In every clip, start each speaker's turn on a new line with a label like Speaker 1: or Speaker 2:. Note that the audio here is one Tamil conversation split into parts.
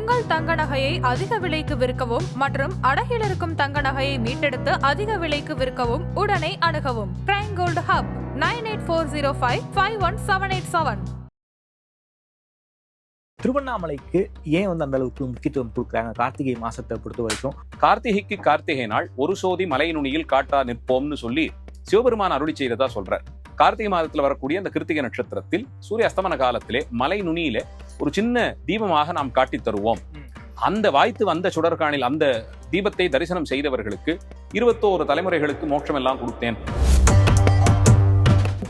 Speaker 1: உங்கள் தங்க நகையை அதிக விலைக்கு விற்கவும் மற்றும் அடகில் இருக்கும் தங்க நகையை மீட்டெடுத்து அதிக விலைக்கு விற்கவும் உடனே அணுகவும். Prime gold hub nine eight four zero five five one seven eight seven
Speaker 2: திருவண்ணாமலைக்கு ஏன் வந்து அந்த அளவுக்கு முக்கியத்துவம் கொடுக்குறாங்க? கார்த்திகை மாசத்தை பொறுத்த வரைக்கும்
Speaker 3: கார்த்திகைக்கு கார்த்திகை நாள் ஒரு சோதி மலை நுனியில் காட்டா நிற்போம்னு சொல்லி சிவபெருமான் அருளி செய்ததா சொல்றார். கார்த்திகை மாதத்துல வரக்கூடிய அந்த கிருத்திகை நட்சத்திரத்தில் சூரிய அஸ்தமன காலத்திலே மலை நுனியில ஒரு சின்ன தீபமாக நாம் காட்டித் தருவோம். அந்த வாய்த்து வந்த சுடர்காணில் அந்த தீபத்தை தரிசனம் செய்தவர்களுக்கு இருபத்தோரு தலைமுறைகளுக்கு மோட்சம் எல்லாம் கொடுத்தேன்.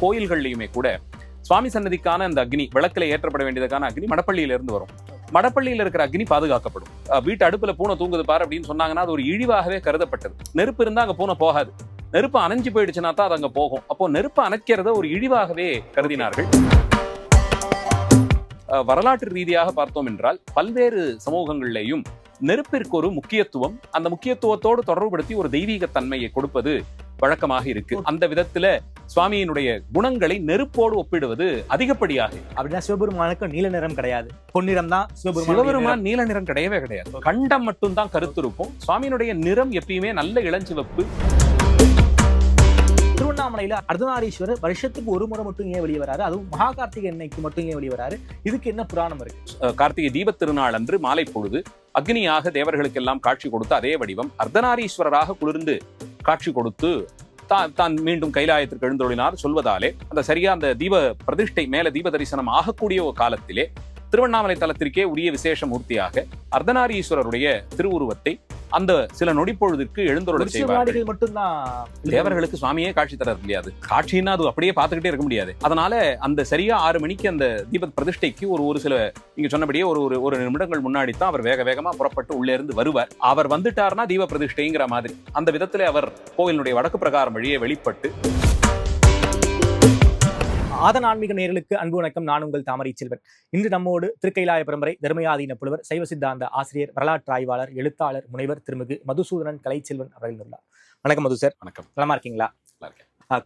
Speaker 3: கோயில்கள்லயுமே கூட சுவாமி சன்னதிக்கான அந்த அக்னி விளக்குல ஏற்றப்பட வேண்டியதுக்கான அக்னி மடப்பள்ளியில இருந்து வரும். மடப்பள்ளியில இருக்கிற அக்னி பாதுகாக்கப்படும். வீட்டு அடுப்புல பூனை தூங்குது பாரு அப்படின்னு சொன்னாங்கன்னா அது ஒரு இழிவாகவே கருதப்பட்டது. நெருப்பு இருந்தா அங்க பூனை போகாது. நெருப்பு அணைஞ்சு போயிடுச்சுன்னா தான் அது அங்க போகும். அப்போ நெருப்பு அணைக்கிறத ஒரு இழிவாகவே கருதினார்கள். வரலாற்று ரீதியாக பார்த்தோம் என்றால் பல்வேறு சமூகங்களிலேயும் நெருப்பிற்கு ஒரு முக்கியத்துவம் அந்த முக்கியத்துவத்தோடு தொடர்புபடுத்தி ஒரு தெய்வீக தன்மையை கொடுப்பது வழக்கமாக இருக்கு. அந்த விதத்துல சுவாமியினுடைய குணங்களை நெருப்போடு ஒப்பிடுவது அதிகப்படியாக
Speaker 2: அப்படின்னா சிவபெருமானுக்கு நீல நிறம் கிடையாது. பொன்னிறம் தான் சிவபெருமான்
Speaker 3: சிவபெருமான் நீல நிறம் கிடையவே கிடையாது. கண்டம் மட்டும்தான் கருத்து இருக்கும் சுவாமியினுடைய நிறம் எப்பயுமே நல்ல இளஞ்சிவப்பு.
Speaker 2: திருவண்ணாமலையில் அர்த்தநாரீஸ்வரர் வருஷத்துக்கு ஒரு முறை மட்டும் ஏன் வெளியே வராரு? அதுவும் மகா கார்த்திகை அன்னைக்கு மட்டும் ஏன் வெளியே வராரு? இதுக்கு என்ன புராணம் இருக்கு?
Speaker 3: கார்த்திகை தீப திருநாள் அன்று மாலை பொழுது அக்னியாக தேவர்களுக்கெல்லாம் காட்சி கொடுத்து அதே வடிவம் அர்த்தநாரீஸ்வரராக குளிர்ந்து காட்சி கொடுத்து தான் தான் மீண்டும் கைலாயத்திற்கு எழுந்தொழினார் சொல்வதாலே அந்த சரியா அந்த தீப பிரதிஷ்டை மேல தீப தரிசனம் ஆகக்கூடிய ஒரு காலத்திலே திருவண்ணாமலை தலத்திற்கே உரிய விசேஷ மூர்த்தியாக அர்த்தநாரீஸ்வரருடைய திருவுருவத்தை அந்த சில நொடிப்பொழுதிற்கு எழுந்தொருள செய்வார்கள்.
Speaker 2: மட்டும்தான்.
Speaker 3: தேவர்களுக்கு சுவாமியே காட்சி தர முடியாது காட்சின்னா அது அப்படியே பார்த்துக்கிட்டே இருக்க முடியாது. அதனால அந்த சரியா ஆறு மணிக்கு அந்த தீப பிரதிஷ்டைக்கு ஒரு ஒரு சில நீங்க சொன்னபடியே ஒரு ஒரு ஒரு நிமிடங்கள் முன்னாடி தான் அவர் வேக வேகமா புறப்பட்டு உள்ளே இருந்து வருவார். அவர் வந்துட்டார்னா தீப பிரதிஷ்டைங்கிற மாதிரி. அந்த விதத்திலே அவர் கோவிலினுடைய வடக்கு பிரகாரம் வழியே வெளிப்பட்டு
Speaker 2: ஆதன் ஆன்மீக நேயர்களுக்கு அன்பு வணக்கம். நான் உங்கள் தாமரை செல்வன். இன்று நம்மோடு திருக்கைலாய பரம்பரை தர்மயாதீன புலவர் சைவ சித்தாந்த ஆசிரியர் வரலாற்று ஆய்வாளர் எழுத்தாளர் முனைவர் திருமிகு மதுசூதனன் கலைச்செல்வன் அவர்கள் உள்ளார். வணக்கம் மது சார்.
Speaker 3: வணக்கம்.
Speaker 2: நலமா இருக்கீங்களா?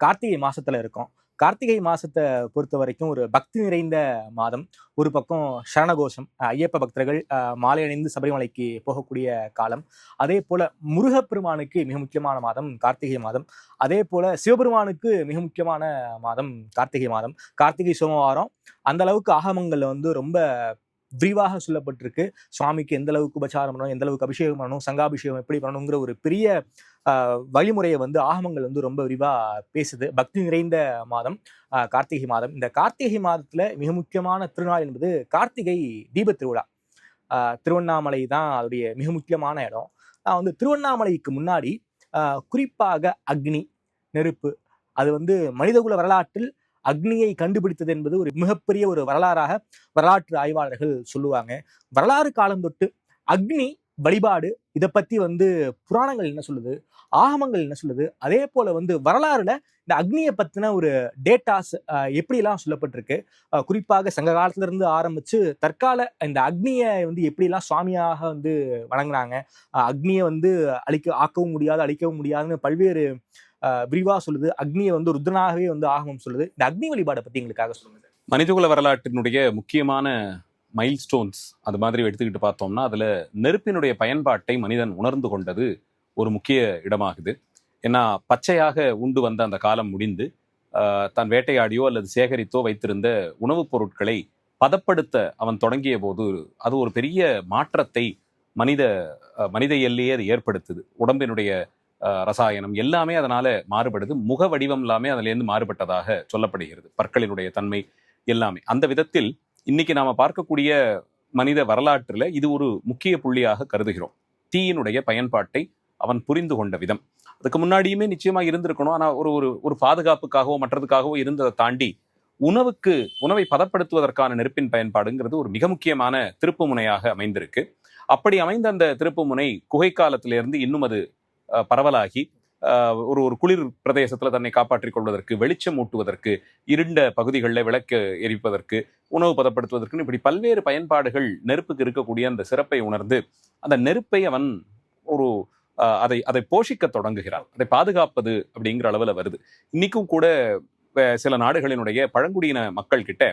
Speaker 2: கார்த்திகை மாசத்துல இருக்கோம். கார்த்திகை மாசத்தை பொறுத்த வரைக்கும் ஒரு பக்தி நிறைந்த மாதம். ஒரு பக்கம் சரணகோஷம் ஐயப்ப பக்தர்கள் மாலை அணிந்து சபரிமலைக்கு போகக்கூடிய காலம். அதே போல முருகப்பெருமானுக்கு மிக முக்கியமான மாதம் கார்த்திகை மாதம். அதே போல சிவபெருமானுக்கு மிக முக்கியமான மாதம் கார்த்திகை மாதம். கார்த்திகை சோமவாரம். அந்த அளவுக்கு ஆகமங்கள்ல வந்து ரொம்ப விரிவாக சொல்லப்பட்டிருக்கு. சுவாமிக்கு எந்த அளவுக்கு உபச்சாரம் பண்ணணும் எந்த அளவுக்கு அபிஷேகம் பண்ணணும் சங்காபிஷேகம் எப்படி பண்ணணுங்கிற ஒரு பெரிய வழிமுறையை வந்து ஆகமங்கள் வந்து ரொம்ப விரிவாக பேசுது. பக்தி நிறைந்த மாதம் கார்த்திகை மாதம். இந்த கார்த்திகை மாதத்தில் மிக முக்கியமான திருநாள் என்பது கார்த்திகை தீபத் திருவிழா திருவண்ணாமலை தான் அதோடைய மிக முக்கியமான இடம். நான் வந்து திருவண்ணாமலைக்கு முன்னாடி குறிப்பாக அக்னி நெருப்பு அது வந்து மனிதகுல வரலாற்றில் அக்னியை கண்டுபிடித்தது என்பது ஒரு மிகப்பெரிய ஒரு வரலாறாக வரலாற்று ஆய்வாளர்கள் சொல்லுவாங்க. வரலாறு காலம் தொட்டு அக்னி வழிபாடு இதை பத்தி வந்து புராணங்கள் என்ன சொல்லுது? ஆகமங்கள் என்ன சொல்லுது? அதே போல வந்து வரலாறுல இந்த அக்னியை பத்தின ஒரு டேட்டாஸ் எப்படிலாம் சொல்லப்பட்டிருக்கு? குறிப்பாக சங்க காலத்துல இருந்து ஆரம்பிச்சு தற்கால இந்த அக்னியை வந்து எப்படிலாம் சுவாமியாக வந்து வணங்குறாங்க? அக்னியை வந்து அழிக்க ஆக்கவும் முடியாது அழிக்கவும் முடியாதுன்னு பல்வேறு விரிவாக விரிவா சொல்லுது. அக்னியை வந்து ருத்ரனாகவே வந்து ஆகமம் சொல்லுது. இந்த அக்னி வழிபாடை பத்தி எங்களுக்காக சொல்லுங்க
Speaker 3: மனிதகுல வரலாற்றினுடைய முக்கியமான மைல் ஸ்டோன்ஸ் அது மாதிரி எடுத்துக்கிட்டு பார்த்தோம்னா அதில் நெருப்பினுடைய பயன்பாட்டை மனிதன் உணர்ந்து கொண்டது ஒரு முக்கிய இடமாகுது. ஏன்னா பச்சையாக உண்டு வந்த அந்த காலம் முடிந்து தான் வேட்டையாடியோ அல்லது சேகரித்தோ வைத்திருந்த உணவுப் பொருட்களை பதப்படுத்த அவன் தொடங்கிய போது அது ஒரு பெரிய மாற்றத்தை மனித மனித எல்லையே அது ஏற்படுத்துது. உடம்பினுடைய ரசாயனம் எல்லாமே அதனால மாறுபடுது. முக வடிவம் எல்லாமே அதிலேருந்து மாறுபட்டதாக சொல்லப்படுகிறது. பற்களினுடைய தன்மை எல்லாமே. அந்த விதத்தில் இன்னைக்கு நாம பார்க்கக்கூடிய மனித வரலாற்றுல இது ஒரு முக்கிய புள்ளியாக கருதுகிறோம். தீயினுடைய பயன்பாட்டை அவன் புரிந்து கொண்ட விதம். அதுக்கு முன்னாடியுமே நிச்சயமா இருந்திருக்கணும். ஆனா ஒரு ஒரு ஒரு பாதுகாப்புக்காகவோ மற்றதுக்காகவோ இருந்ததை தாண்டி உணவுக்கு உணவை பதப்படுத்துவதற்கான நெருப்பின் பயன்பாடுங்கிறது ஒரு மிக முக்கியமான திருப்பு முனையாக அமைந்திருக்கு. அப்படி அமைந்த அந்த திருப்பு முனை குகை காலத்திலிருந்து இன்னும் அது பரவலாகி ஒரு ஒரு குளிர் பிரதேசத்தில் தன்னை காப்பாற்றிக் கொள்வதற்கு வெளிச்சம் ஊட்டுவதற்கு இருண்ட பகுதிகளில் விளக்கு எரிப்பதற்கு உணவு பதப்படுத்துவதற்குன்னு இப்படி பல்வேறு பயன்பாடுகள் நெருப்புக்கு இருக்கக்கூடிய அந்த சிறப்பை உணர்ந்து அந்த நெருப்பை அவன் ஒரு அதை அதை போஷிக்க தொடங்குகிறான். அதை பாதுகாப்பது அப்படிங்கிற அளவில் வருது. இன்னைக்கும் கூட சில நாடுகளினுடைய பழங்குடியின மக்கள் கிட்ட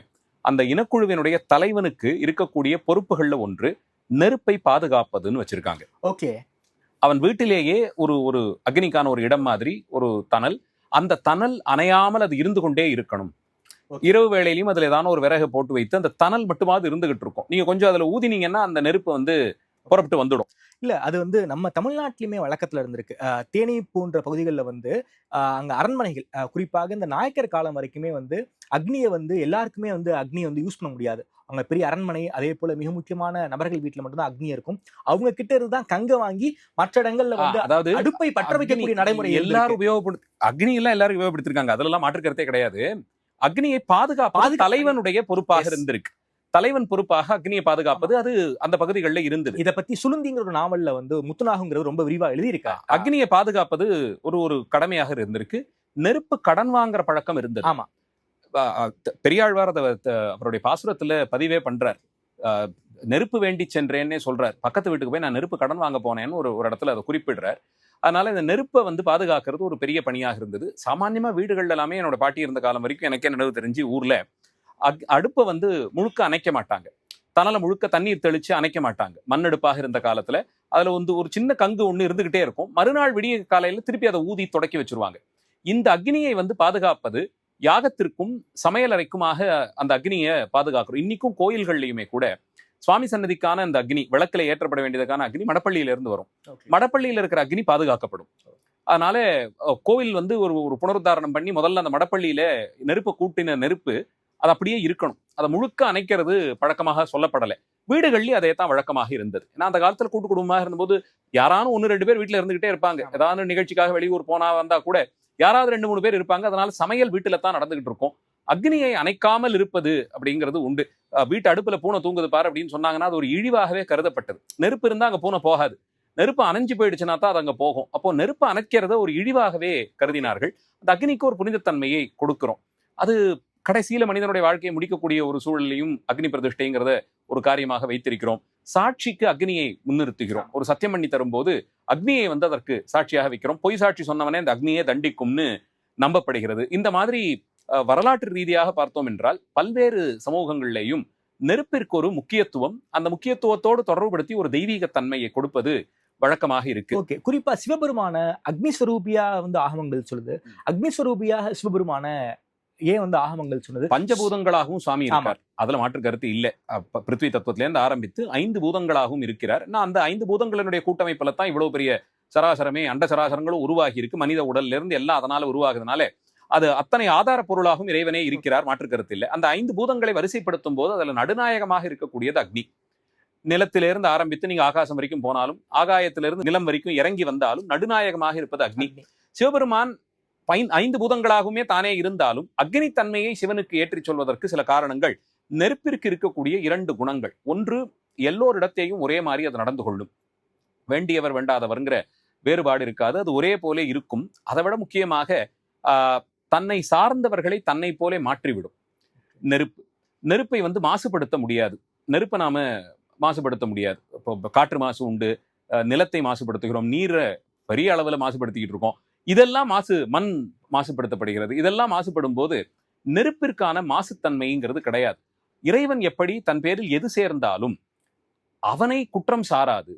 Speaker 3: அந்த இனக்குழுவினுடைய தலைவனுக்கு இருக்கக்கூடிய பொறுப்புகளில் ஒன்று நெருப்பை பாதுகாப்பதுன்னு வச்சிருக்காங்க.
Speaker 2: ஓகே.
Speaker 3: அவன் வீட்டிலேயே ஒரு ஒரு அக்னிக்கான ஒரு இடம் மாதிரி ஒரு தணல். அந்த தணல் அணையாமல் அது இருந்து கொண்டே இருக்கணும். இரவு வேளையிலும் அதுல ஏதான ஒரு விறகை போட்டு வைத்து அந்த தணல் மட்டுமாவது இருந்துகிட்டு இருக்கும். நீங்க கொஞ்சம் அதுல ஊதினீங்கன்னா அந்த நெருப்பு வந்து புறப்பட்டு வந்துடும்.
Speaker 2: இல்ல அது வந்து நம்ம தமிழ்நாட்டிலுமே வழக்கத்துல இருந்திருக்கு. தேனி போன்ற பகுதிகளில் வந்து அங்க அரண்மனைகள் குறிப்பாக இந்த நாயக்கர் காலம் வரைக்குமே வந்து அக்னியை வந்து எல்லாருக்குமே வந்து அக்னியை வந்து யூஸ் பண்ண முடியாது. அவங்க பெரிய அரண்மனை அதே போல மிக முக்கியமான நபர்கள் வீட்டுல மட்டும்தான் அக்னி இருக்கும். அவங்க கிட்ட இருந்து தான் கங்க வாங்கி மற்ற இடங்கள்ல வந்து
Speaker 3: அதாவது
Speaker 2: அடுப்பை பற்ற வைக்கக்கூடிய நடைமுறை
Speaker 3: எல்லாரும் உபயோகப்படுத்த அக்னி எல்லாம் எல்லாரும் உபயோகப்படுத்திருக்காங்க. அதெல்லாம் மாற்று கருத்தே கிடையாது. அக்னியை பாதுகாப்பது
Speaker 2: பாதுகா-
Speaker 3: தலைவனுடைய பொறுப்பாக. இருந்திருக்கு. தலைவன் பொறுப்பாக அக்னியை பாதுகாப்பது அது அந்த பகுதிகளில் இருந்தது.
Speaker 2: இத பத்தி சுளுந்திங்கிற ஒரு நாவல்ல வந்து முத்துநாகங்கிறது ரொம்ப விரிவா எழுதியிருக்காரு.
Speaker 3: அக்னியை பாதுகாப்பது ஒரு ஒரு கடமையாக இருந்திருக்கு. நெருப்பு கடன் வாங்குற பழக்கம் இருந்தது.
Speaker 2: ஆமா.
Speaker 3: பெரியாழ்வார் அதை அவருடைய பாசுரத்துல பதிவே பண்றார். நெருப்பு வேண்டி சென்றேன்னே சொல்றார். பக்கத்து வீட்டுக்கு போய் நான் நெருப்பு கடன் வாங்க போனேன்னு ஒரு ஒரு இடத்துல அதை குறிப்பிடுறார். அதனால இந்த நெருப்பை வந்து பாதுகாக்கிறது ஒரு பெரிய பணியாக இருந்தது. சாமான்யமா வீடுகள் எல்லாமே என்னோட பாட்டி இருந்த காலம் வரைக்கும் எனக்கே நினைவு தெரிஞ்சு ஊர்ல அக்- அடுப்பை வந்து முழுக்க அணைக்க மாட்டாங்க. தணலை முழுக்க தண்ணீர் தெளிச்சு அணைக்க மாட்டாங்க. மண்ணெடுப்பாக இருந்த காலத்துல அதுல வந்து ஒரு சின்ன கங்கு ஒன்று இருந்துகிட்டே இருக்கும். மறுநாள் விடிய காலையில திருப்பி அதை ஊதி தொடக்கி வச்சிருவாங்க. இந்த அக்னியை வந்து பாதுகாப்பது யாகத்திற்கும் சமையலறைக்குமாக அந்த அக்னியை பாதுகாக்கிறோம். இன்னைக்கும் கோயில்கள்லயுமே கூட சுவாமி சன்னதிக்கான அந்த அக்னி விளக்குல ஏற்றப்பட வேண்டியதுக்கான அக்னி மடப்பள்ளியில இருந்து வரும் மடப்பள்ளியில இருக்கிற அக்னி பாதுகாக்கப்படும். அதனால கோவில் வந்து ஒரு ஒரு புனருத்தாரணம் பண்ணி முதல்ல அந்த மடப்பள்ளியில நெருப்பு கூட்டின நெருப்பு அது அப்படியே இருக்கணும். அதை முழுக்க அணைக்கிறது பழக்கமாக சொல்லப்படலை. வீடுகள்லயும் அதே தான் வழக்கமாக இருந்தது. ஏன்னா அந்த காலத்துல கூட்டு குடும்பமாக இருந்தபோது யாரானும் ஒன்று ரெண்டு பேர் வீட்டுல இருந்துகிட்டே இருப்பாங்க. ஏதாவது நிகழ்ச்சிக்காக வெளியூர் போனா வந்தா கூட யாராவது ரெண்டு மூணு பேர் இருப்பாங்க. அதனால சமையல் வீட்டுல தான் நடந்துகிட்டு இருக்கும். அக்னியை அணைக்காமல் இருப்பது அப்படிங்கிறது உண்டு. வீட்டு அடுப்புல பூனை தூங்குது பாரு அப்படின்னு சொன்னாங்கன்னா அது ஒரு இழிவாகவே கருதப்பட்டது. நெருப்பு இருந்தா அங்க பூனை போகாது. நெருப்பு அணைஞ்சு போயிடுச்சுன்னா தான் அது அங்க போகும். அப்போ நெருப்பு அணைக்கிறத ஒரு இழிவாகவே கருதினார்கள். அந்த அக்னிக்கு ஒரு புனிதத்தன்மையை கொடுக்கிறோம். அது கடைசியில மனிதனுடைய வாழ்க்கையை முடிக்கக்கூடிய ஒரு சூழலையும் அக்னி பிரதிஷ்டைங்கிறத ஒரு காரியமாக வைத்திருக்கிறோம். சாட்சிக்கு அக்னியை முன்னிறுத்துகிறோம். ஒரு சத்தியம் பண்ணி தரும்போது அக்னியை வந்து அதற்கு சாட்சியாக வைக்கிறோம். பொய் சாட்சி சொன்னவனே அந்த அக்னியை தண்டிக்கும்னு நம்பப்படுகிறது. இந்த மாதிரி வரலாற்று ரீதியாக பார்த்தோம் என்றால் பல்வேறு சமூகங்களிலேயும் நெருப்பிற்கு ஒரு முக்கியத்துவம் அந்த முக்கியத்துவத்தோடு தொடர்புபடுத்தி ஒரு தெய்வீக தன்மையை கொடுப்பது வழக்கமாக இருக்கு.
Speaker 2: ஓகே. குறிப்பா சிவபெருமான அக்னிஸ்வரூபியா வந்து ஆகமங்கள் சொல்லுது. அக்னிஸ்வரூபியாக சிவபெருமான ஏன் வந்து ஆகமங்கள் சொன்னது?
Speaker 3: பஞ்சபூதங்களாகவும் சுவாமி இருக்கார். அதுல மாற்று கருத்து இல்ல. பிருத்வி தத்துவத்தில இருந்து ஆரம்பித்து ஐந்து பூதங்களாகவும் இருக்கிறார். நான் அந்த ஐந்து பூதங்களினுடைய கூட்டமைப்புல தான் இவ்வளவு பெரிய சராசரமே அண்ட சராசரங்களும் உருவாகி இருக்கு. மனித உடல்ல இருந்து எல்லாம் அதனால உருவாகுதுனால அது அத்தனை ஆதார பொருளாகவும் இறைவனே இருக்கிறார். மாற்று கருத்து இல்லை. அந்த ஐந்து பூதங்களை வரிசைப்படுத்தும் போது அதுல நடுநாயகமாக இருக்கக்கூடியது அக்னி. நிலத்திலிருந்து ஆரம்பித்து நீங்க ஆகாசம் வரைக்கும் போனாலும் ஆகாயத்திலிருந்து நிலம் வரைக்கும் இறங்கி வந்தாலும் நடுநாயகமாக இருப்பது அக்னி. சிவபெருமான் ஐந்து பூதங்களாகவுமே தானே இருந்தாலும் அக்னி தன்மையை சிவனுக்கு ஏற்றிச் சொல்வதற்கு சில காரணங்கள். நெருப்பிற்கு இருக்கக்கூடிய இரண்டு குணங்கள். ஒன்று எல்லோரிடத்தையும் ஒரே மாதிரி அது நடந்து கொள்ளும். வேண்டியவர் வேண்டாதவர்ங்கிற வேறுபாடு இருக்காது. அது ஒரே போலே இருக்கும். அதை விட முக்கியமாக ஆஹ், தன்னை சார்ந்தவர்களை தன்னை போலே மாற்றிவிடும். நெருப்பு. நெருப்பை வந்து மாசுபடுத்த முடியாது. நெருப்பை நாம மாசுபடுத்த முடியாது. இப்போ காற்று மாசு உண்டு. அஹ், நிலத்தை மாசுபடுத்துகிறோம். நீரை பெரிய அளவுல மாசுபடுத்திக்கிட்டு இருக்கோம். இதெல்லாம் மாசு மண் மாசுபடுத்தப்படுகிறது. இதெல்லாம் மாசுபடும் போது நெருப்பிற்கான மாசுத்தன்மைங்கிறது கிடையாது. இறைவன் எப்படி தன் பேரில் எது சேர்ந்தாலும் அவனை குற்றம் சாராது.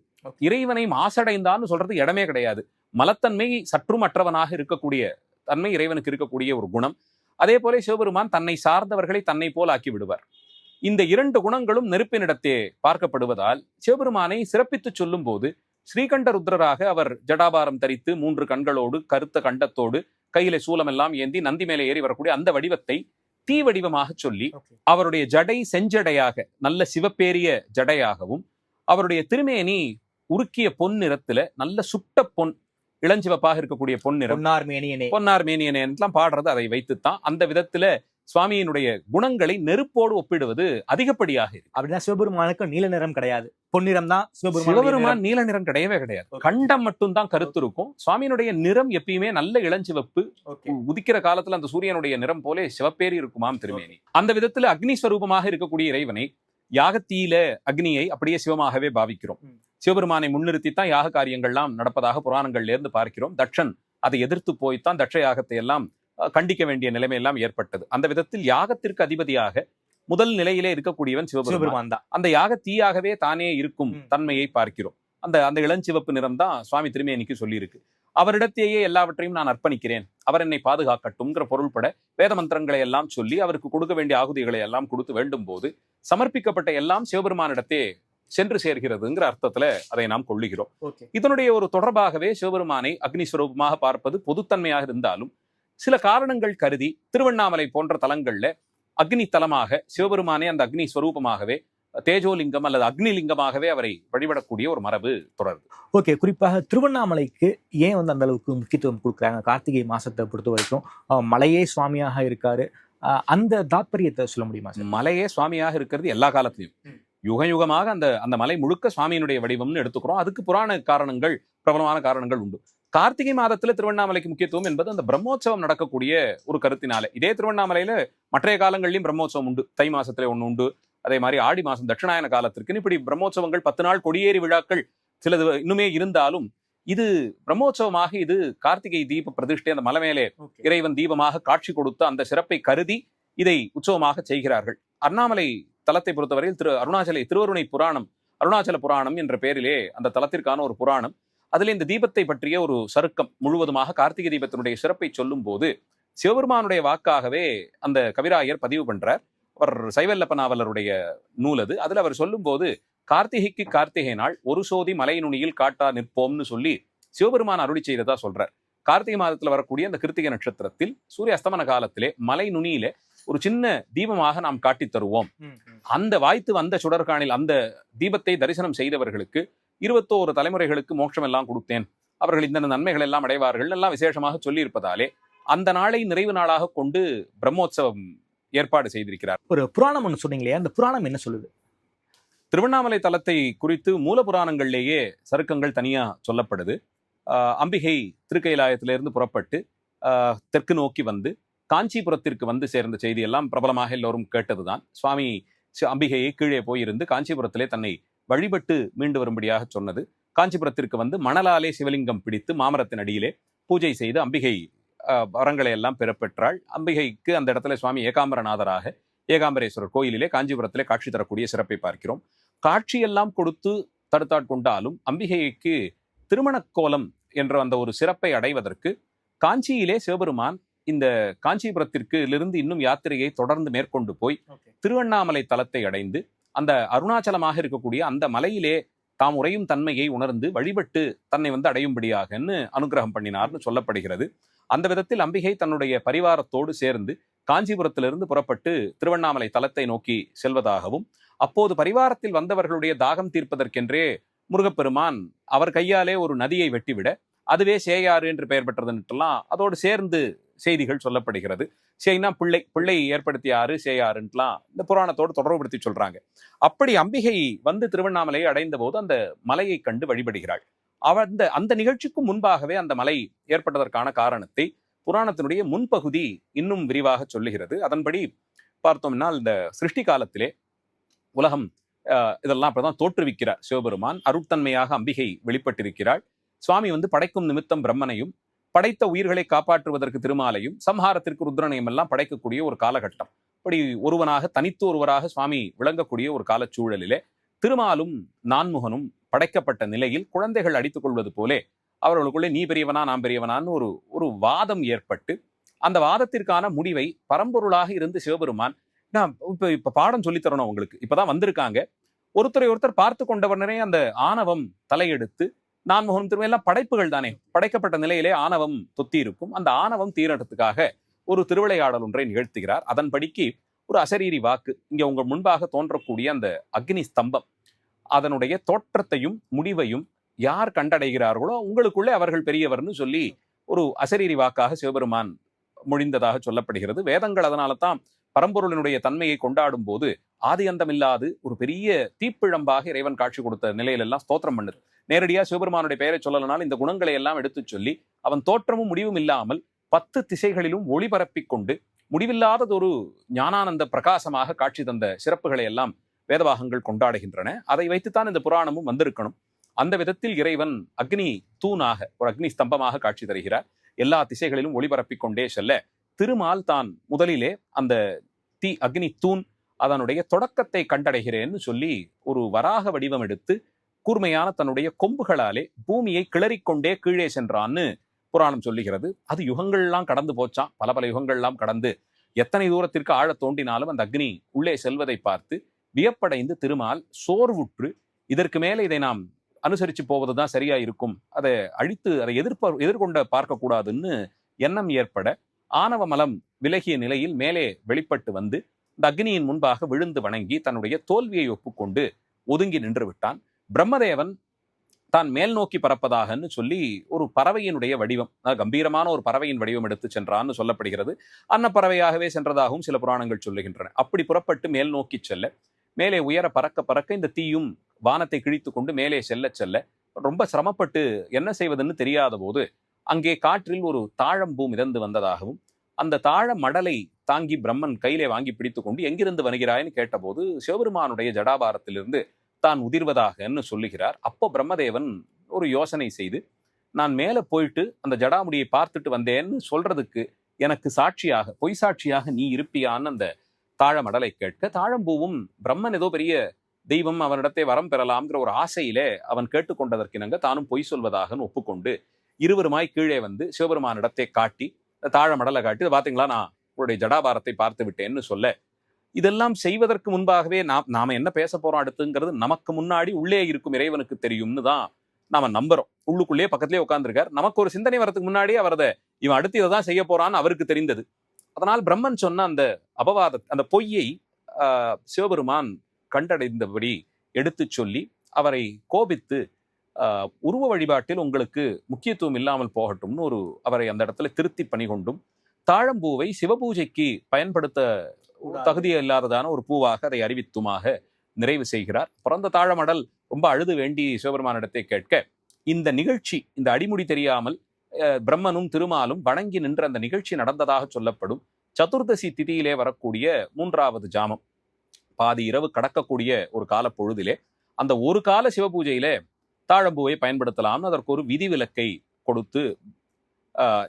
Speaker 3: இறைவனை மாசடைந்தான்னு சொல்றது இடமே கிடையாது. மலத்தன்மை சற்றும் அற்றவனாக இருக்கக்கூடிய தன்மை இறைவனுக்கு இருக்கக்கூடிய ஒரு குணம். அதே போல சிவபெருமான் தன்னை சார்ந்தவர்களை தன்னை போல் ஆக்கி விடுவார். இந்த இரண்டு குணங்களும் நெருப்பினிடத்தே பார்க்கப்படுவதால் சிவபெருமானை சிறப்பித்து சொல்லும் போது ஸ்ரீகண்ட ருத்ரராக அவர் ஜடாபாரம் தரித்து மூன்று கண்களோடு கருத்த கண்டத்தோடு கையில சூலமெல்லாம் ஏந்தி நந்தி மேலே ஏறி வரக்கூடிய அந்த வடிவத்தை தீ வடிவமாக சொல்லி. அவருடைய ஜடை செஞ்சடையாக நல்ல சிவப்பேரிய ஜடையாகவும் அவருடைய திருமேனி உருக்கிய பொன் நிறத்துல நல்ல சுட்ட பொன் இளஞ்சிவப்பாக இருக்கக்கூடிய பொன் நிறம்.
Speaker 2: பொன்னார் மேனியனே.
Speaker 3: பொன்னார் மேனியனெல்லாம் பாடுறது அதை வைத்துத்தான். அந்த விதத்துல சுவாமியினுடைய குணங்களை நெருப்போடு ஒப்பிடுவது அதிகப்படியாக இருக்கு.
Speaker 2: அப்படின்னா சிவபெருமானுக்கு நீல நிறம் கிடையாது. பொன்னிறம் தான் சிவபெருமான்
Speaker 3: நீல நிறம் கிடையவே கிடையாது. கண்டம் மட்டும்தான் கருத்து இருக்கும். சுவாமியினுடைய நிறம் எப்பயுமே நல்ல இளஞ்சிவப்பு. உதிக்கிற காலத்துல அந்த சூரியனுடைய நிறம் போலே சிவப்பேறி இருக்குமாம் திருமேனி. அந்த விதத்துல அக்னி ஸ்வரூபமாக இருக்கக்கூடிய இறைவனை யாகத்தீயில அக்னியை அப்படியே சிவமாகவே பாவிக்கிறோம். சிவபெருமானை முன்னிறுத்தி தான் யாக காரியங்கள்லாம் நடப்பதாக புராணங்கள்ல இருந்து பார்க்கிறோம். தட்சன் அதை எதிர்த்து போய்த்தான் தட்ச யாகத்தை எல்லாம் கண்டிக்க வேண்டிய நிலைமை எல்லாம் ஏற்பட்டது. அந்த விதத்தில் யாகத்திற்கு அதிபதியாக முதல் நிலையிலே இருக்கக்கூடியவன் சிவபெருமான்.
Speaker 2: தான்.
Speaker 3: அந்த யாக தீயாகவே தானே இருக்கும். தன்மையை பார்க்கிறோம். அந்த அந்த இளஞ்சிவப்பு நிறம் தான் சுவாமி திருமேனிக்கு சொல்லியிருக்கு. அவரிடத்தையே எல்லாவற்றையும் நான் அர்ப்பணிக்கிறேன். அவர் என்னை பாதுகாக்கட்டும்ங்கிற பொருள்பட வேத மந்திரங்களை எல்லாம் சொல்லி அவருக்கு கொடுக்க வேண்டிய ஆகுதிகளை எல்லாம் கொடுத்து வேண்டும் போது சமர்ப்பிக்கப்பட்ட எல்லாம் சிவபெருமானிடத்தே சென்று சேர்கிறதுங்கிற அர்த்தத்துல அதை நாம் கொள்ளுகிறோம். இதனுடைய ஒரு தொடர்பாகவே சிவபெருமானை அக்னி ஸ்வரூபமாக பார்ப்பது பொதுத்தன்மையாக இருந்தாலும் சில காரணங்கள் கருதி திருவண்ணாமலை போன்ற தலங்கள்ல அக்னி தலமாக சிவபெருமானே அந்த அக்னி ஸ்வரூபமாகவே தேஜோலிங்கம் அல்லது அக்னிலிங்கமாகவே அவரை வழிபடக்கூடிய ஒரு மரபு தொடருது.
Speaker 2: ஓகே குறிப்பாக திருவண்ணாமலைக்கு ஏன் வந்து அந்த அளவுக்கு முக்கியத்துவம் கொடுக்குறாங்க? கார்த்திகை மாசத்தை பொறுத்த வரைக்கும் மலையே சுவாமியாக இருக்காரு. அஹ், அந்த தாத்பரியத்தை சொல்ல முடியுமா சார்?
Speaker 3: மலையே சுவாமியாக இருக்கிறது எல்லா காலத்திலையும்.
Speaker 2: ம்.
Speaker 3: யுக யுகமாக அந்த அந்த மலை முழுக்க சுவாமியினுடைய வடிவம்னு எடுத்துக்கிறோம். அதுக்கு புராண காரணங்கள் பிரபலமான காரணங்கள் உண்டு. கார்த்திகை மாதத்துல திருவண்ணாமலைக்கு முக்கியத்துவம் என்பது அந்த பிரம்மோற்சவம் நடக்கக்கூடிய ஒரு கருத்தினால. இதே திருவண்ணாமலையில மற்றைய காலங்கள்லயும் பிரம்மோற்சவம் உண்டு. தை மாசத்துல ஒண்ணு உண்டு. அதே மாதிரி ஆடி மாசம் தட்சிணாயன காலத்திற்கு இப்படி பிரம்மோற்சவங்கள் பத்து நாள் கொடியேறி விழாக்கள் சிலது இன்னுமே இருந்தாலும் இது பிரம்மோற்சவமாக இது கார்த்திகை தீப பிரதிஷ்டை அந்த மலை மேலே இறைவன் தீபமாக காட்சி கொடுத்த அந்த சிறப்பை கருதி இதை உற்சவமாக செய்கிறார்கள். அண்ணாமலை தலத்தை பொறுத்தவரையில் திரு அருணாச்சலை திருவருணை புராணம் அருணாச்சல புராணம் என்ற பெயரிலே அந்த தலத்திற்கான ஒரு புராணம். அதில் இந்த தீபத்தை பற்றிய ஒரு சருக்கம் முழுவதுமாக கார்த்திகை தீபத்தினுடைய சிறப்பை சொல்லும் போது சிவபெருமானுடைய வாக்காகவே அந்த கவிராயர் பதிவு பண்றார். அவர் சைவல்லப்ப நாவலருடைய நூல் அது. அதுல அவர் சொல்லும்போது கார்த்திகைக்கு கார்த்திகை நாள் ஒரு சோதி மலை நுனியில் காட்டா நிற்போம்னு சொல்லி சிவபெருமான் அருளி செய்ததா சொல்றார். கார்த்திகை மாதத்துல வரக்கூடிய அந்த கிருத்திகை நட்சத்திரத்தில் சூரிய அஸ்தமன காலத்திலே மலை நுனியிலே ஒரு சின்ன தீபமாக நாம் காட்டித் தருவோம். அந்த வாய்த்து வந்த சுடர்காணில் அந்த தீபத்தை தரிசனம் செய்தவர்களுக்கு இருபத்தோரு தலைமுறைகளுக்கு மோட்சம் எல்லாம் கொடுத்தேன். அவர்கள் இந்த நன்மைகள் எல்லாம் அடைவார்கள். எல்லாம் விசேஷமாக சொல்லி இருப்பதாலே அந்த நாளை நிறைவு நாளாக கொண்டு பிரம்மோற்சவம் ஏற்பாடு செய்திருக்கிறார்.
Speaker 2: ஒரு புராணம் ஒன்று சொன்னீங்களே அந்த புராணம் என்ன சொல்லுது?
Speaker 3: திருவண்ணாமலை தலத்தை குறித்து மூல புராணங்கள்லேயே சருக்கங்கள் தனியா சொல்லப்படுது. அம்பிகை திருக்கைலாயத்திலிருந்து புறப்பட்டு தெற்கு நோக்கி வந்து காஞ்சிபுரத்திற்கு வந்து சேர்ந்த செய்தி எல்லாம் பிரபலமாக எல்லோரும் கேட்டதுதான். சுவாமி அம்பிகையை கீழே போயிருந்து காஞ்சிபுரத்திலே தன்னை வழிபட்டு மீண்டு வரும்படியாக சொன்னது. காஞ்சிபுரத்திற்கு வந்து மணலாலே சிவலிங்கம் பிடித்து மாமரத்தின் அடியிலே பூஜை செய்து அம்பிகை வரங்களை எல்லாம் பெறப்பெற்றாள். அம்பிகைக்கு அந்த இடத்துல சுவாமி ஏகாம்பரநாதராக ஏகாம்பரேஸ்வரர் கோயிலிலே காஞ்சிபுரத்திலே காட்சி தரக்கூடிய சிறப்பை பார்க்கிறோம். காட்சியெல்லாம் கொடுத்து தடுத்தாட்கொண்டாலும் அம்பிகைக்கு திருமணக்கோலம் என்ற அந்த ஒரு சிறப்பை அடைவதற்கு காஞ்சியிலே சிவபெருமான் இந்த காஞ்சிபுரத்திற்கு இருந்து இன்னும் யாத்திரையை தொடர்ந்து மேற்கொண்டு போய் திருவண்ணாமலை தலத்தை அடைந்து அந்த அருணாச்சலமாக இருக்கக்கூடிய அந்த மலையிலே தாம் உறையும் தன்மையை உணர்ந்து வழிபட்டு தன்னை வந்து அடையும்படியாகன்னு அனுகிரகம் பண்ணினார்னு சொல்லப்படுகிறது. அந்த விதத்தில் அம்பிகை தன்னுடைய பரிவாரத்தோடு சேர்ந்து காஞ்சிபுரத்திலிருந்து புறப்பட்டு திருவண்ணாமலை தலத்தை நோக்கி செல்வதாகவும் அப்போது பரிவாரத்தில் வந்தவர்களுடைய தாகம் தீர்ப்பதற்கென்றே முருகப்பெருமான் அவர் கையாலே ஒரு நதியை வெட்டிவிட அதுவே சேயாறு என்று பெயர் பெற்றதுன்னுட்டுலாம் அதோடு சேர்ந்து செய்திகள் சொல்லப்படுகிறது. சேனா பிள்ளை பிள்ளையை ஏற்படுத்திய ஆறு சேயாறுன்ட்டுலாம் இந்த புராணத்தோடு தொடர்புபடுத்தி சொல்றாங்க. அப்படி அம்பிகை வந்து திருவண்ணாமலையை அடைந்த போது அந்த மலையை கண்டு வழிபடுகிறாள். அவ அந்த அந்த நிகழ்ச்சிக்கும் முன்பாகவே அந்த மலை ஏற்பட்டதற்கான காரணத்தை புராணத்தினுடைய முன்பகுதி இன்னும் விரிவாக சொல்லுகிறது. அதன்படி பார்த்தோம்னா இந்த சிருஷ்டி காலத்திலே உலகம் இதெல்லாம் அப்படிதான் தோற்றுவிக்கிறார் சிவபெருமான். அருட்தன்மையாக அம்பிகை வெளிப்பட்டிருக்கிறாள். சுவாமி வந்து படைக்கும் நிமித்தம் பிரம்மனையும் படைத்த உயிர்களை காப்பாற்றுவதற்கு திருமாலையும் சம்ஹாரத்திற்கு ருத்ரனையும் எல்லாம் படைக்கக்கூடிய ஒரு காலகட்டம். இப்படி ஒருவனாக தனித்து ஒருவராக சுவாமி விளங்கக்கூடிய ஒரு காலச்சூழலிலே திருமாலும் நான்முகனும் படைக்கப்பட்ட நிலையில் குழந்தைகள் அடித்துக் கொள்வது போலே அவர்களுக்குள்ளே நீ பெரியவனா நான் பெரியவனான்னு ஒரு ஒரு வாதம் ஏற்பட்டு அந்த வாதத்திற்கான முடிவை பரம்பொருளாக இருந்து சிவபெருமான் நான் இப்போ இப்போ பாடம் சொல்லித் தரணும் உங்களுக்கு. வந்திருக்காங்க. ஒருத்தரை ஒருத்தர் பார்த்து கொண்டவனே அந்த ஆணவம் தலையெடுத்து நான்முகனும் திரும்ப எல்லாம் படைப்புகள் தானே. படைக்கப்பட்ட நிலையிலே ஆணவம் தொத்தி இருக்கும் அந்த ஆணவம் தீரத்துக்காக ஒரு திருவிளையாடல் ஒன்றை நிகழ்த்துகிறார். அதன்படிக்கு ஒரு அசரீரி வாக்கு இங்க உங்கள் முன்பாக தோன்றக்கூடிய அந்த அக்னி ஸ்தம்பம் அதனுடைய தோற்றத்தையும் முடிவையும் யார் கண்டடைகிறார்களோ உங்களுக்குள்ளே அவர்கள் பெரியவர்னு சொல்லி ஒரு அசரீரி வாக்காக சிவபெருமான் மொழிந்ததாக சொல்லப்படுகிறது. வேதங்கள் அதனால தான் பரம்பொருளினுடைய தன்மையை கொண்டாடும் போது ஆதி அந்தமில்லாது ஒரு பெரிய தீப்பிழம்பாக இறைவன் காட்சி கொடுத்த நிலையிலெல்லாம் ஸ்தோத்திரம் பண்ணுது. நேரடியாக சிவபெருமானுடைய பெயரை சொல்லலனால் இந்த குணங்களை எல்லாம் எடுத்துச் சொல்லி அவன் தோற்றமும் முடிவும் இல்லாமல் பத்து திசைகளிலும் ஒளிபரப்பிக் கொண்டு முடிவில்லாததொரு ஞானானந்த பிரகாசமாக காட்சி தந்த சிறப்புகளை எல்லாம் வேதவாகங்கள் கொண்டாடுகின்றன. அதை வைத்துத்தான் இந்த புராணமும் வந்திருக்கணும். அந்த விதத்தில் இறைவன் அக்னி தூணாக ஒரு அக்னி ஸ்தம்பமாக காட்சி தருகிறார். எல்லா திசைகளிலும் ஒளிபரப்பிக் கொண்டே செல்ல திருமால் தான் முதலிலே அந்த தீ அக்னி தூண் அதனுடைய தொடக்கத்தை கண்டடைகிறேன்னு சொல்லி ஒரு வராக வடிவம் எடுத்து கூர்மையான தன்னுடைய கொம்புகளாலே பூமியை கிளறிக்கொண்டே கீழே சென்றான்னு புராணம் சொல்லுகிறது. அது யுகங்கள்லாம் கடந்து போச்சாம். பல பல யுகங்கள்லாம் கடந்து எத்தனை தூரத்திற்கு ஆழ தோண்டினாலும் அந்த அக்னி உள்ளே செல்வதை பார்த்து வியப்படைந்து திருமால் சோர்வுற்று இதற்கு மேலே இதை நாம் அனுசரித்து போவதுதான் சரியா இருக்கும் அதை அழித்து அதை எதிர்ப்ப எதிர்கொண்ட பார்க்கக்கூடாதுன்னு எண்ணம் ஏற்பட ஆணவ மலம் விலகிய நிலையில் மேலே வெளிப்பட்டு வந்து இந்த அக்னியின் முன்பாக விழுந்து வணங்கி தன்னுடைய தோல்வியை ஒப்புக்கொண்டு ஒதுங்கி நின்று விட்டான். பிரம்மதேவன் தான் மேல் நோக்கி பறப்பதாகன்னு சொல்லி ஒரு பறவையினுடைய வடிவம் கம்பீரமான ஒரு பறவையின் வடிவம் எடுத்து சென்றான்னு சொல்லப்படுகிறது. அன்ன பறவையாகவே சென்றதாகவும் சில புராணங்கள் சொல்லுகின்றன. அப்படி புறப்பட்டு மேல் நோக்கி செல்ல மேலே உயர பறக்க பறக்க இந்த தீயும் வானத்தை கிழித்து கொண்டு மேலே செல்ல செல்ல ரொம்ப சிரமப்பட்டு என்ன செய்வதுன்னு தெரியாத போது அங்கே காற்றில் ஒரு தாழம்பூ மிதந்து வந்ததாகவும் அந்த தாழ மடலை தாங்கி பிரம்மன் கையிலே வாங்கி பிடித்து கொண்டு எங்கிருந்து வருகிறாய்னு கேட்டபோது சிவபெருமானுடைய ஜடாபாரத்திலிருந்து தான் உதிர்வதாகன்னு சொல்லுகிறார். அப்போ பிரம்மதேவன் ஒரு யோசனை செய்து நான் மேலே போயிட்டு அந்த ஜடாமுடியை பார்த்துட்டு வந்தேன்னு சொல்றதுக்கு எனக்கு சாட்சியாக பொய் சாட்சியாக நீ இருப்பியான்னு அந்த தாழமடலை கேட்க தாழம்பூவும் பிரம்மன் ஏதோ பெரிய தெய்வம் அவனிடத்தை வரம் பெறலாம்ங்கிற ஒரு ஆசையிலே அவன் கேட்டுக்கொண்டதற்கிணங்க தானும் பொய் சொல்வதாக ஒப்புக்கொண்டு இருவருமாய் கீழே வந்து சிவபெருமானிடத்தை காட்டி தாழமடலை காட்டி பார்த்தீங்களா நான் உங்களுடைய ஜடாபாரத்தை பார்த்து விட்டேன்னு சொல்ல இதெல்லாம் செய்வதற்கு முன்பாகவே நாம் நாம என்ன பேச போகிறோம் அடுத்துங்கிறது நமக்கு முன்னாடி உள்ளே இருக்கும் இறைவனுக்கு தெரியும்னு தான் நாம் நம்புறோம். உள்ளுக்குள்ளேயே பக்கத்திலே உட்காந்துருக்கார் நமக்கு ஒரு சிந்தனை வரதுக்கு முன்னாடியே அவரதை இவன் அடுத்து இதை தான் செய்ய போறான்னு அவருக்கு தெரிந்தது. அதனால் பிரம்மன் சொன்ன அந்த அபவாத அந்த பொய்யை சிவபெருமான் கண்டடைந்தபடி எடுத்துச் சொல்லி அவரை கோபித்து உருவ வழிபாட்டில் உங்களுக்கு முக்கியத்துவம் இல்லாமல் போகட்டும்னு ஒரு அவரை அந்த இடத்துல திருத்தி பணி கொண்டும் தாழம்பூவை சிவபூஜைக்கு பயன்படுத்த தகுதி இல்லாததான ஒரு பூவாக அதை அறிவித்துமாக நிறைவு செய்கிறார். பிறந்த தாழமடல் ரொம்ப அழுது வேண்டி சிவபெருமானிடத்தை கேட்க இந்த நிகழ்ச்சி இந்த அடிமுடி தெரியாமல் பிரம்மனும் திருமாலும் வணங்கி நின்ற அந்த நிகழ்ச்சி நடந்ததாக சொல்லப்படும் சதுர்தசி திதியிலே வரக்கூடிய மூன்றாவது ஜாமம். பாதி இரவு கடக்கக்கூடிய ஒரு கால பொழுதிலே அந்த ஒரு கால சிவபூஜையிலே தாழம்பூவை பயன்படுத்தலாம்னு அதற்கு ஒரு விதிவிலக்கை கொடுத்து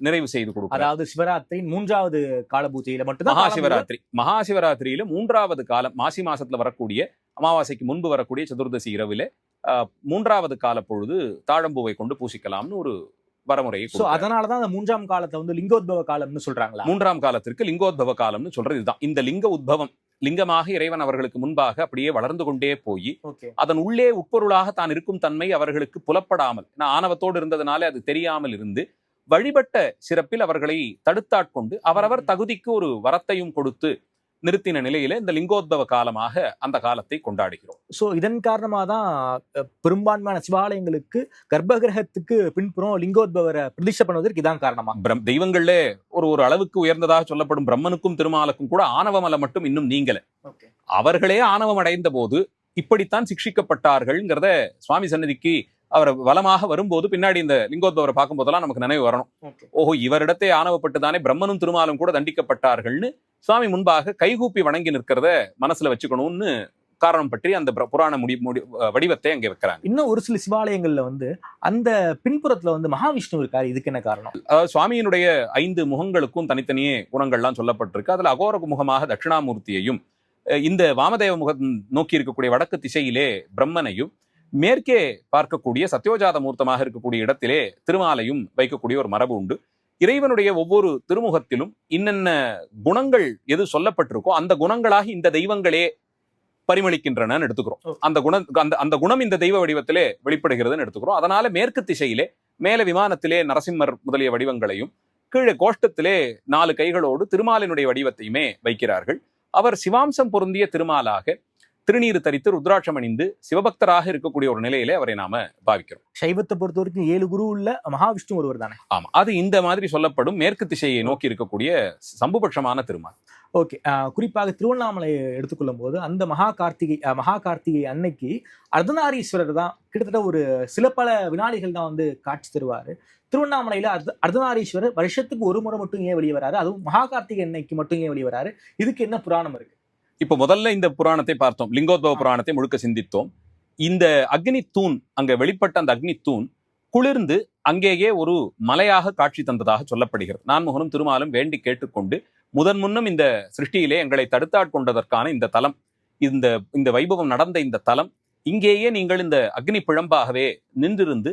Speaker 3: நிறைவு செய்து கொடுக்கிறார்.
Speaker 2: அதாவது சிவராத்திரி மூன்றாவது கால பூஜையில மட்டும்தான்
Speaker 3: மகா சிவராத்திரி மகா சிவராத்திரியில மூன்றாவது காலம் மாசி மாசத்துல வரக்கூடிய அமாவாசைக்கு முன்பு வரக்கூடிய சதுர்தசி இரவிலே மூன்றாவது கால பொழுது தாழம்பூவை கொண்டு பூசிக்கலாம்னு ஒரு வரமுறையை
Speaker 2: சோ
Speaker 3: கொடுக்கிறார்.
Speaker 2: அதனாலதான் அந்த மூன்றாம் காலத்தை வந்து லிங்கோத்பவ காலம்னு சொல்றாங்களா?
Speaker 3: மூன்றாம் காலத்திற்கு லிங்கோத்பவ காலம்னு சொல்றது இதுதான். இந்த லிங்க உத்பவம் லிங்கமாக இறைவன் அவர்களுக்கு முன்பாக அப்படியே வளர்ந்து கொண்டே போய் அதன் உள்ளே உட்பொருளாக தான் இருக்கும் தன்மை அவர்களுக்கு புலப்படாமல் ஆணவத்தோடு இருந்ததுனால அது தெரியாமல் இருந்து வழிபட்ட சிறப்பில் அவர்களை தடுத்தாட்கொண்டு அவரவர் தகுதிக்கு ஒரு வரத்தையும் கொடுத்து நிறுத்தின நிலையில இந்த லிங்கோத்பவ காலமாக அந்த காலத்தை கொண்டாடுகிறோம்.
Speaker 2: சோ இதன் காரணமா தான் பெரும்பான்மையான சிவாலயங்களுக்கு கர்ப்பகிரகத்துக்கு பின்புறம் லிங்கோத்பவரை பிரதிஷ்டை பண்ணுவதற்கு இதான் காரணமா?
Speaker 3: பிரம் தெய்வங்கள்ல ஒரு ஒரு அளவுக்கு உயர்ந்ததாக சொல்லப்படும் பிரம்மனுக்கும் திருமாலுக்கும் கூட ஆணவமலம் மட்டும் இன்னும் நீங்கல. அவர்களே ஆணவம் அடைந்த போது இப்படித்தான் சிக்ஷிக்கப்பட்டார்கள்ங்கிறத சுவாமி சன்னதிக்கு அவர் வலமாக வரும்போது பின்னாடி இந்த லிங்கோத்பவரை பார்க்கும் போதெல்லாம் நமக்கு நினைவு வரணும். ஓஹோ இவரிடத்தை ஆணவப்பட்டு தானே பிரம்மனும் திருமாலும் கூட தண்டிக்கப்பட்டார்கள்னு சுவாமி முன்பாக கைகூப்பி வணங்கி நிற்கிறத மனசுல வச்சுக்கணும்னு காரணம் பற்றி அந்த பிர- புராண முடி முடி வடிவத்தை அங்கே வைக்கிறாங்க.
Speaker 2: இன்னும் ஒரு சில சிவாலயங்கள்ல வந்து அந்த பின்புறத்துல வந்து மகாவிஷ்ணு இருக்காரு. இதுக்கு என்ன காரணம்?
Speaker 3: அதாவது சுவாமியினுடைய ஐந்து முகங்களுக்கும் தனித்தனியே குணங்கள்லாம் சொல்லப்பட்டிருக்கு. அதுல அகோர முகமாக தட்சிணாமூர்த்தியையும் இந்த வாமதேவ முகம் நோக்கி இருக்கக்கூடிய வடக்கு திசையிலே பிரம்மனையும் மேற்கே பார்க்கக்கூடிய சத்யோஜாத மூர்த்தமாக இருக்கக்கூடிய இடத்திலே திருமாலையும் வைக்கக்கூடிய ஒரு மரபு உண்டு. இறைவனுடைய ஒவ்வொரு திருமுகத்திலும் இன்னென்ன குணங்கள் எது சொல்லப்பட்டிருக்கோ அந்த குணங்களாக இந்த தெய்வங்களே பரிமளிக்கின்றனன்னு எடுத்துக்கிறோம். அந்த குண அந்த அந்த குணம் இந்த தெய்வ வடிவத்திலே வெளிப்படுகிறதுன்னு எடுத்துக்கிறோம். அதனால மேற்கு திசையிலே மேல விமானத்திலே நரசிம்மர் முதலிய வடிவங்களையும் கீழே கோஷ்டத்திலே நாலு கைகளோடு திருமாலினுடைய வடிவத்தையுமே வைக்கிறார்கள். அவர் சிவாம்சம் பொருந்திய திருமாலாக திருநீறு தரித்து ருத்ராட்சம் அணிந்து சிவபக்தராக இருக்கக்கூடிய ஒரு நிலையிலே அவரை நாம பாவிக்கிறோம்.
Speaker 2: சைவத்தை பொறுத்த வரைக்கும் ஏழு குரு உள்ள மகாவிஷ்ணு ஒருவர் தானே?
Speaker 3: ஆமா. அது இந்த மாதிரி சொல்லப்படும் மேற்கு திசையை நோக்கி இருக்கக்கூடிய சம்புபட்சமான திருமால்.
Speaker 2: ஓகே. குறிப்பாக திருவண்ணாமலையை எடுத்துக்கொள்ளும் போது அந்த மகா கார்த்திகை மகா கார்த்திகை அன்னைக்கு அர்த்தநாரீஸ்வரர் தான் கிட்டத்தட்ட ஒரு சில பல வினாடிகள் தான் வந்து காட்சி தருவாரு. திருவண்ணாமலையில அர்த்த அர்த்தநாரீஸ்வரர் வருஷத்துக்கு ஒரு முறை மட்டும் ஏன் வெளியே வராரு? அதுவும் மகா கார்த்திகை அன்னைக்கு மட்டும் ஏன் வெளியே வராரு? இதுக்கு என்ன புராணம் இருக்கு?
Speaker 3: இப்ப முதல்ல இந்த புராணத்தை பார்த்தோம். லிங்கோத்பவ புராணத்தை முழுக்க சிந்தித்தோம். இந்த அக்னி தூண் அங்க வெளிப்பட்ட அந்த அக்னி தூண் குளிர்ந்து அங்கேயே ஒரு மலையாக காட்சி தந்ததாக சொல்லப்படுகிறது. நான்முகனும் திருமாலும் வேண்டி கேட்டுக்கொண்டு முதன் முன்னும் இந்த சிருஷ்டியிலே எங்களை தடுத்தாட்கொண்டதற்கான இந்த தலம் இந்த இந்த வைபவம் நடந்த இந்த தலம் இங்கேயே நீங்கள் இந்த அக்னி பிழம்பாகவே நின்றிருந்து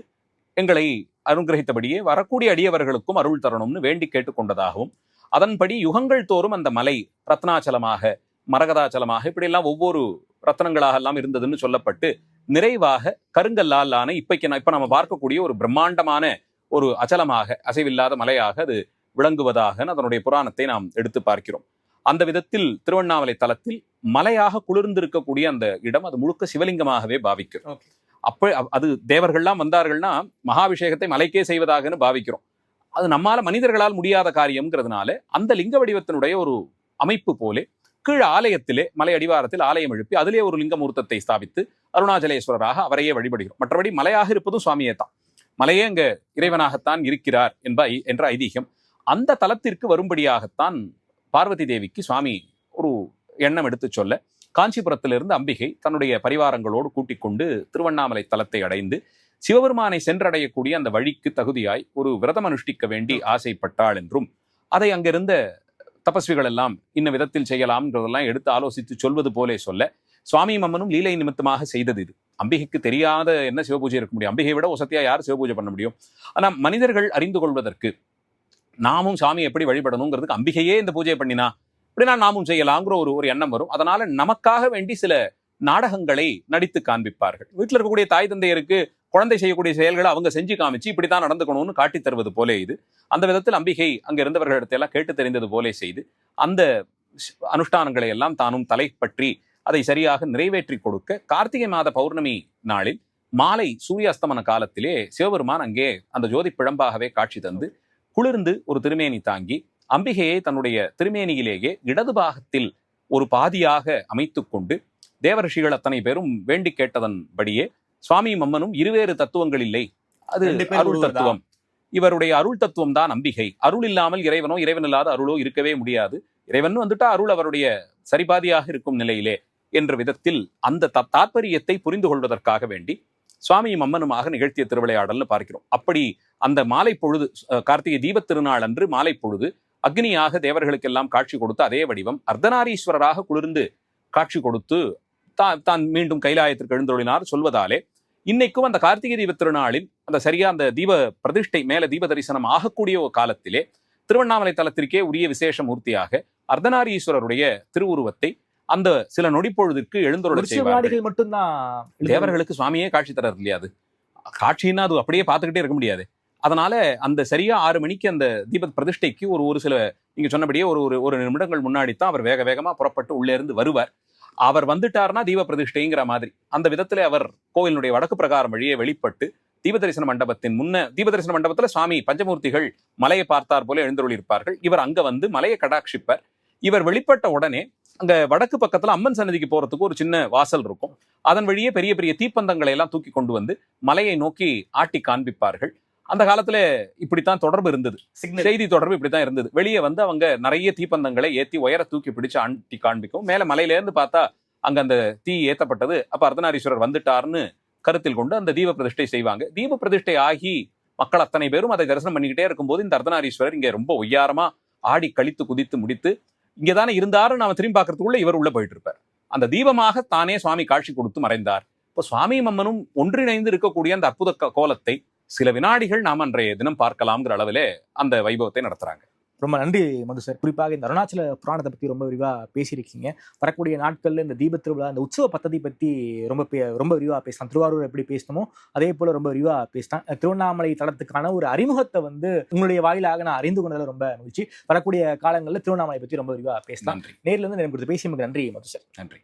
Speaker 3: எங்களை அனுகிரகித்தபடியே வரக்கூடிய அடியவர்களுக்கும் அருள் தரணும்னு வேண்டி கேட்டுக்கொண்டதாகவும் அதன்படி யுகங்கள் தோறும் அந்த மலை ரத்னாச்சலமாக மரகதாச்சலமாக. இப்படியெல்லாம் ஒவ்வொரு ரத்னங்களாக எல்லாம் இருந்ததுன்னு சொல்லப்பட்டு நிறைவாக கருங்கல்லால் ஆன இப்பைக்கு இப்ப நம்ம பார்க்கக்கூடிய ஒரு பிரம்மாண்டமான ஒரு அச்சலமாக அசைவில்லாத மலையாக அது விளங்குவதாக அதனுடைய புராணத்தை நாம் எடுத்து பார்க்கிறோம். அந்த விதத்தில் திருவண்ணாமலை தலத்தில் மலையாக குளிர்ந்திருக்கக்கூடிய அந்த இடம் அது முழுக்க சிவலிங்கமாகவே பாவிக்கும். அப்ப அது தேவர்கள்லாம் வந்தார்கள்னா மகாபிஷேகத்தை மலைக்கே செய்வதாகன்னு பாவிக்கிறோம். அது நம்மால மனிதர்களால் முடியாத காரியம்ங்கிறதுனால அந்த லிங்க வடிவத்தினுடைய ஒரு அமைப்பு போலே கீழ் ஆலயத்திலே மலை அடிவாரத்தில் ஆலயம் எழுப்பி அதிலே ஒரு லிங்கமூர்த்தத்தை ஸ்தாபித்து அருணாச்சலேஸ்வரராக அவரையே வழிபடுகிறோம். மற்றபடி மலையாக இருப்பதும் சுவாமியே தான். மலையே அங்க இறைவனாகத்தான் இருக்கிறார் என்ப ஐ- என்ற ஐதீகம். அந்த தலத்திற்கு வரும்படியாகத்தான் பார்வதி தேவிக்கு சுவாமி ஒரு எண்ணம் எடுத்து சொல்ல காஞ்சிபுரத்திலிருந்து அம்பிகை தன்னுடைய பரிவாரங்களோடு கூட்டிக் கொண்டு திருவண்ணாமலை தலத்தை அடைந்து சிவபெருமானை சென்றடையக்கூடிய அந்த வழிக்கு தகுதியாய் ஒரு விரதம் அனுஷ்டிக்க வேண்டி ஆசைப்பட்டாள் என்றும் அதை அங்கிருந்த தபஸ்விகள் எல்லாம் இன்ன விதத்தில் செய்யலாம்ன்றதெல்லாம் எடுத்து ஆலோசித்து சொல்வது போலே சொல்ல சுவாமி மம்மனும் லீலை நிமித்தமாக செய்தது இது. அம்பிகைக்கு தெரியாத என்ன சிவபூஜை இருக்க முடியும்? அம்பிகை விட ஒசத்தியா யார் சிவபூஜை பண்ண முடியும்? ஆனால் மனிதர்கள் அறிந்து கொள்வதற்கு நாமும் சாமி எப்படி வழிபடணுங்கிறதுக்கு அம்பிகையே இந்த பூஜையை பண்ணினா அப்படின்னா நாமும் செய்யலாங்கிற ஒரு ஒரு எண்ணம் வரும். அதனால நமக்காக வேண்டி சில நாடகங்களை நடித்து காண்பிப்பார்கள். வீட்டில் இருக்கக்கூடிய தாய் தந்தையருக்கு குழந்தை செய்யக்கூடிய செயல்களை அவங்க செஞ்சு காமிச்சு இப்படி தான் நடந்துக்கணும்னு காட்டித் தருவது போலே இது. அந்த விதத்தில் அம்பிகை அங்கே இருந்தவர்களிடத்தையெல்லாம் கேட்டு தெரிந்தது போலே செய்து அந்த அனுஷ்டானங்களை எல்லாம் தானும் தலை பற்றி அதை சரியாக நிறைவேற்றி கொடுக்க கார்த்திகை மாத பௌர்ணமி நாளில் மாலை சூரியாஸ்தமன காலத்திலே சிவபெருமான் அங்கே அந்த ஜோதி பிழம்பாகவே காட்சி தந்து குளிர்ந்து ஒரு திருமேனி தாங்கி அம்பிகையை தன்னுடைய திருமேனியிலேயே இடது பாகத்தில் ஒரு பாதியாக அமைத்து கொண்டு தேவரிஷிகள் அத்தனை பேரும் வேண்டி கேட்டதன்படியே சுவாமி மம்மனும் இருவேறு தத்துவங்கள் இல்லை. அது அருள். தத்துவம். இவருடைய அருள் தத்துவம் தான் அம்பிகை அருள் இல்லாமல் இறைவனோ இறைவன் இல்லாத அருளோ இருக்கவே முடியாது. இறைவன் வந்துட்டா அருள் அவருடைய சரிபாதியாக இருக்கும் நிலையிலே என்ற விதத்தில் அந்த த- தாத்பரியத்தை புரிந்து கொள்வதற்காக வேண்டி சுவாமியும் அம்மனுமாக நிகழ்த்திய திருவிளையாடல்னு பார்க்கிறோம். அப்படி அந்த மாலை பொழுது கார்த்திகை தீபத் திருநாள் அன்று மாலை பொழுது அக்னியாக தேவர்களுக்கெல்லாம் காட்சி கொடுத்த அதே வடிவம் அர்த்தநாரீஸ்வரராக குளிர்ந்து காட்சி கொடுத்து தான் தான் மீண்டும் கைலாயத்திற்கு எழுந்தொழினார் சொல்வதாலே இன்னைக்கும் அந்த கார்த்திகை தீப திருநாளில் அந்த சரியா அந்த தீப பிரதிஷ்டை மேல தீப தரிசனம் ஆகக்கூடிய ஒரு காலத்திலே திருவண்ணாமலை தலத்திற்கே உரிய விசேஷ மூர்த்தியாக அர்த்தநாரீஸ்வரருடைய திருவுருவத்தை அந்த சில நொடிப்பொழுதிற்கு எழுந்தொருள
Speaker 2: மட்டும்தான்
Speaker 3: தேவர்களுக்கு சுவாமியே காட்சி தரது இல்லையா அது? காட்சின்னா அது அப்படியே பார்த்துக்கிட்டே இருக்க முடியாது. அதனால அந்த சரியா ஆறு மணிக்கு அந்த தீப பிரதிஷ்டைக்கு ஒரு ஒரு சில நீங்க சொன்னபடியே ஒரு ஒரு ஒரு நிமிடங்கள் முன்னாடி தான் அவர் வேக வேகமா புறப்பட்டு உள்ளே இருந்து வருவார். அவர் வந்துட்டார்னா தீப பிரதிஷ்டைங்கிற மாதிரி. அந்த விதத்துல அவர் கோயிலுடைய வடக்கு பிரகாரம் வழியே வெளிப்பட்டு தீப தரிசன மண்டபத்தின் முன்ன தீப தரிசன மண்டபத்துல சுவாமி பஞ்சமூர்த்திகள் மலையை பார்த்தார் போல எழுந்தருளியிருப்பார்கள். இவர் அங்க வந்து மலையை கடாட்சிப்பர். இவர் வெளிப்பட்ட உடனே அங்க வடக்கு பக்கத்துல அம்மன் சன்னதிக்கு போறதுக்கு ஒரு சின்ன வாசல் இருக்கும். அதன் வழியே பெரிய பெரிய தீப்பந்தங்களை எல்லாம் தூக்கி கொண்டு வந்து மலையை நோக்கி ஆட்டி காண்பிப்பார்கள். அந்த காலத்துல இப்படித்தான் தொடர்பு இருந்தது. செய்தி தொடர்பு இப்படித்தான் இருந்தது. வெளியே வந்து அவங்க நிறைய தீப்பந்தங்களை ஏத்தி உயர தூக்கி பிடிச்சு ஆட்டி காண்பிக்கும். மேல மலையில இருந்து பார்த்தா அங்க அந்த தீ ஏத்தப்பட்டது. அப்ப அர்த்தநாரீஸ்வரர் வந்துட்டார்னு கருத்தில் கொண்டு அந்த தீப பிரதிஷ்டை செய்வாங்க. தீப பிரதிஷ்டை ஆகி மக்கள் அத்தனை பேரும் அதை தரிசனம் பண்ணிக்கிட்டே இருக்கும்போது இந்த அர்த்தநாரீஸ்வரர் இங்க ரொம்ப ஒய்யாரமா ஆடி கழித்து குதித்து முடித்து இங்கதானே இருந்தாரு நாம திரும்பி பார்க்கறதுக்குள்ள இவர் உள்ள போயிட்டு இருப்பார். அந்த தீபமாக தானே சுவாமி காட்சி கொடுத்து மறைந்தார். இப்போ சுவாமி மம்மனும் ஒன்றிணைந்து இருக்கக்கூடிய அந்த அற்புத கோலத்தை சில வினாடிகள் நாம் அன்றைய தினம் பார்க்கலாம்ங்கிற அளவிலே அந்த வைபவத்தை நடத்துறாங்க.
Speaker 2: ரொம்ப நன்றி மது சார். குறிப்பாக இந்த அருணாச்சல புராணத்தை பத்தி ரொம்ப விரிவா பேசியிருக்கீங்க. வரக்கூடிய நாட்கள்ல இந்த தீப திருவிழா இந்த உற்சவ பத்ததி பத்தி ரொம்ப பே- ரொம்ப விரிவா பேசலாம். திருவாரூர் எப்படி பேசணுமோ அதே போல ரொம்ப விரிவா பேசலாம். திருவண்ணாமலை தளத்துக்கான ஒரு அறிமுகத்தை வந்து உங்களுடைய வாயிலாக நான் அறிந்து கொண்டதுல ரொம்ப மகிழ்ச்சி. வரக்கூடிய காலங்களில் திருவண்ணாமலை பத்தி ரொம்ப விரிவா பேசலாம். நேர்ல இருந்து எனக்கு பேசியமைக்கு நன்றி மது சார்.
Speaker 3: நன்றி.